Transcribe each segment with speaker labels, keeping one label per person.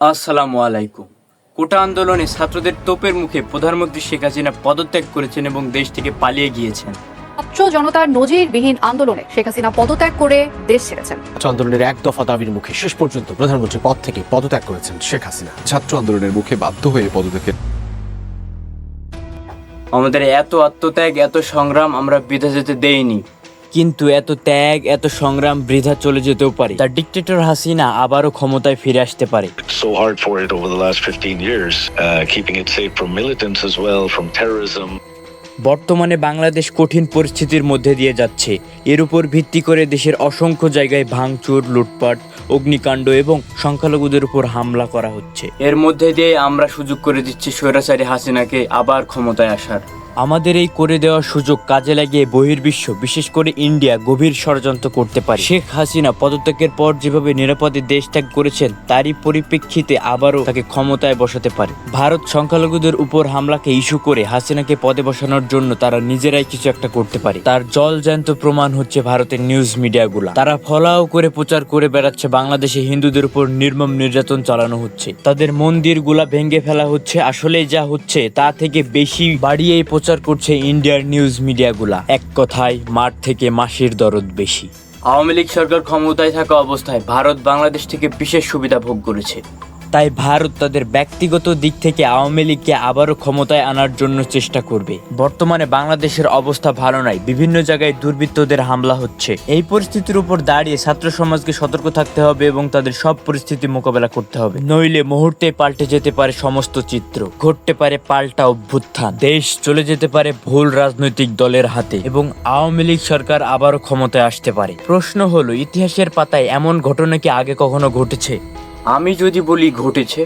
Speaker 1: আসসালামু আলাইকুম। কোটা আন্দোলনে ছাত্রদের তোপের মুখে প্রধানমন্ত্রী শেখ হাসিনা পদত্যাগ করেছেন এবং দেশ থেকে পালিয়ে গিয়েছেন।
Speaker 2: ছাত্র জনতার নজিরবিহীন আন্দোলনে শেখ হাসিনা পদত্যাগ করে দেশ ছেড়েছেন।
Speaker 3: ছাত্র আন্দোলনের এক দফা দাবির মুখে শেষ পর্যন্ত প্রধানমন্ত্রী পদ থেকে পদত্যাগ করেছেন শেখ হাসিনা।
Speaker 4: ছাত্র আন্দোলনের মুখে বাধ্য হয়ে পদত্যাগের
Speaker 1: আমাদের এত আত্মত্যাগ এত সংগ্রাম আমরা বৃথা যেতে দেইনি। কিন্তু এত ত্যাগ এত সংগ্রাম বৃথা চলে যেতেও পারে। তার ডিক্টেটর হাসিনা আবারও ক্ষমতায় ফিরে আসতে পারে।
Speaker 5: So hard for it over the last 15 years, uh, keeping it safe from militants as well, from terrorism.
Speaker 1: বর্তমানে বাংলাদেশ কঠিন পরিস্থিতির মধ্যে দিয়ে যাচ্ছে। এর উপর ভিত্তি করে দেশের অসংখ্য জায়গায় ভাঙচুর লুটপাট অগ্নিকাণ্ড এবং সংখ্যালঘুদের উপর হামলা করা হচ্ছে। এর মধ্যে দিয়ে আমরা সুযোগ করে দিচ্ছি স্বৈরাচারী হাসিনাকে আবার ক্ষমতায় আসার। আমাদের এই করে দেওয়া সুযোগ কাজে লাগিয়ে বহির্বিশ্ব, বিশেষ করে ইন্ডিয়া, গভীর ষড়যন্ত্র করতে পারে। শেখ হাসিনা পদত্যাগের পর যেভাবে নিরাপদে দেশ ত্যাগ করেছেন, তারই পরিপ্রেক্ষিতে আবারও তাকে ক্ষমতায় বসাতে পারে। ভারত সংখ্যালঘুদের উপর হামলাকে ইস্যু করে হাসিনাকে পদে বসানোর জন্য তারা নিজেরাই কিছু একটা করতে পারে। তার জল জ্যান্ত প্রমাণ হচ্ছে ভারতের নিউজ মিডিয়াগুলা। তারা ফলাও করে প্রচার করে বেড়াচ্ছে বাংলাদেশে হিন্দুদের উপর নির্মম নির্যাতন চালানো হচ্ছে। তাদের মন্দিরগুলা ভেঙে ফেলা হচ্ছে। আসলে যা হচ্ছে তা থেকে বেশি বাড়িয়েই প্রচার করছে ইন্ডিয়ার নিউজ মিডিয়াগুলা। এক কথায়, মাঠ থেকে মাসির দরদ বেশি। আওয়ামী লীগ সরকার ক্ষমতায় থাকা অবস্থায় ভারত বাংলাদেশ থেকে বিশেষ সুবিধা ভোগ করেছে। তাই ভারত তাদের ব্যক্তিগত দিক থেকে আওয়ামী লীগকে আবারও ক্ষমতায় আনার জন্য চেষ্টা করবে। বর্তমানে বাংলাদেশের অবস্থা ভালো নাই, বিভিন্ন জায়গায় দুর্বৃত্তদের হামলা হচ্ছে। এই পরিস্থিতির উপর দাঁড়িয়ে ছাত্র সমাজকে সতর্ক থাকতে হবে এবং তাদের সব পরিস্থিতি মোকাবেলা করতে হবে। নইলে মুহূর্তে পাল্টে যেতে পারে সমস্ত চিত্র, ঘটতে পারে পাল্টা অভ্যুত্থান। দেশ চলে যেতে পারে ভুল রাজনৈতিক দলের হাতে এবং আওয়ামী লীগ সরকার আবারও ক্ষমতায় আসতে পারে। প্রশ্ন হলো, ইতিহাসের পাতায় এমন ঘটনা কি আগে কখনো ঘটেছে? আমি যদি বলি ঘটেছে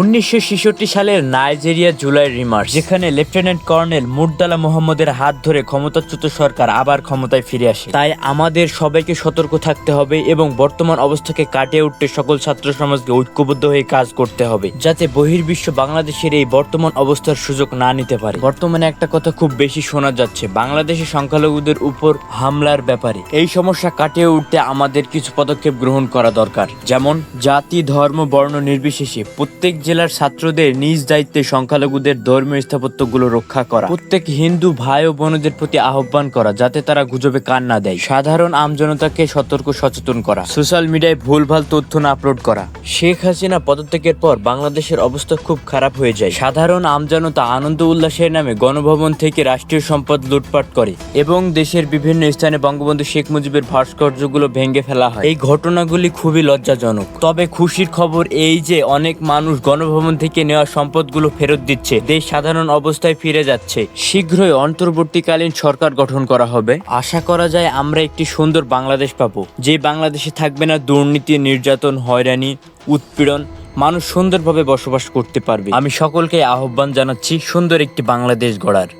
Speaker 1: উনিশশো ছেষট্টি সালের নাইজেরিয়া জুলাই রিমার্চ, যেখানে লেফটেন্যান্ট কর্নেল মুরদালা মোহাম্মদের হাত ধরে ক্ষমতাচ্যুত সরকার আবার ক্ষমতায় ফিরে আসে। তাই আমাদের সবাইকে সতর্ক থাকতে হবে এবং বর্তমান অবস্থাকে কাটিয়ে উঠতে সকল ছাত্র সমাজকে ঐক্যবদ্ধ হয়ে কাজ করতে হবে, যাতে বহির্বিশ্ব বাংলাদেশের এই বর্তমান অবস্থার সুযোগ না নিতে পারে। বর্তমানে একটা কথা খুব বেশি শোনা যাচ্ছে বাংলাদেশের সংখ্যালঘুদের উপর হামলার ব্যাপারে। এই সমস্যা কাটিয়ে উঠতে আমাদের কিছু পদক্ষেপ গ্রহণ করা দরকার, যেমন জাতি, ধর্ম, বর্ণ নির্বিশেষে প্রত্যেক জেলার ছাত্রদের নিজ দায়িত্বে সংখ্যালঘুদের ধর্মীয় স্থাপত্যগুলো রক্ষা করা। প্রত্যেক হিন্দু ভাই ও বোনদের প্রতি আহ্বান করা, যাতে তারা গুজবে কান না দেয়। সাধারণ আমজনতাকে সতর্ক সচেতন করা। সোশ্যাল মিডিয়ায় ভুলভাল তথ্য না আপলোড করা। শেখ হাসিনা পদত্যাগের পর বাংলাদেশের অবস্থা খুব খারাপ হয়ে যায়। সাধারণ আমজনতা আনন্দ উল্লাসের নামে গণভবন থেকে রাষ্ট্রীয় সম্পদ লুটপাট করে এবং দেশের বিভিন্ন স্থানে বঙ্গবন্ধু শেখ মুজিবের ভাস্কর্যগুলো ভেঙে ফেলা হয়। এই ঘটনাগুলি খুবই লজ্জাজনক। তবে খুশির খবর এই যে, অনেক মানুষ গণভবন থেকে নেওয়া সম্পদগুলো ফেরত দিচ্ছে। দেশ সাধারণ অবস্থায় ফিরে যাচ্ছে। শীঘ্রই অন্তর্বর্তীকালীন সরকার গঠন করা হবে। আশা করা যায় আমরা একটি সুন্দর বাংলাদেশ পাবো। যে বাংলাদেশে থাকবে না দুর্নীতি, নির্যাতন, হয়রানি, উৎপীড়ন, মানুষ সুন্দরভাবে বসবাস করতে পারবে। আমি সকলকে আহ্বান জানাচ্ছি সুন্দর একটি বাংলাদেশ গড়ার।